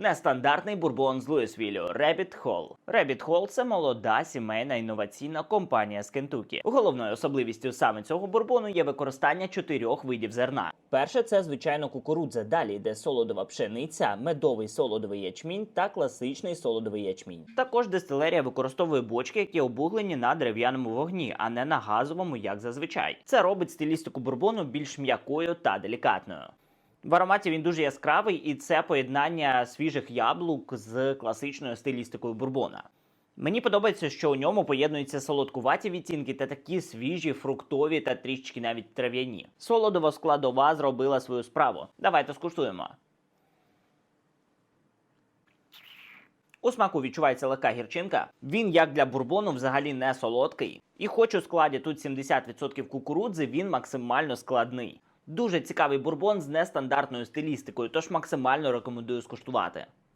Нестандартний бурбон з Луїсвіллю Rabbit Hole. Rabbit Hole – це молода сімейна інноваційна компанія з Кентукі. Головною особливістю саме цього бурбону є використання чотирьох видів зерна. Перше це звичайно кукурудза. Далі йде солодова пшениця, медовий солодовий ячмінь та класичний солодовий ячмінь. Також дистилерія використовує бочки, які обуглені на дерев'яному вогні, а не на газовому, як зазвичай. Це робить стилістику бурбону більш м'якою та делікатною. В ароматі він дуже яскравий, і це поєднання свіжих яблук з класичною стилістикою бурбона. Мені подобається, що у ньому поєднуються солодкуваті відтінки та такі свіжі, фруктові та трішечки навіть трав'яні. Солодова складова зробила свою справу. Давайте скуштуємо. У смаку відчувається легка гірчинка. Він, як для бурбону, взагалі не солодкий. І хоч у складі тут 70% кукурудзи, він максимально складний. Дуже цікавий бурбон з нестандартною стилістикою, тож максимально рекомендую скуштувати.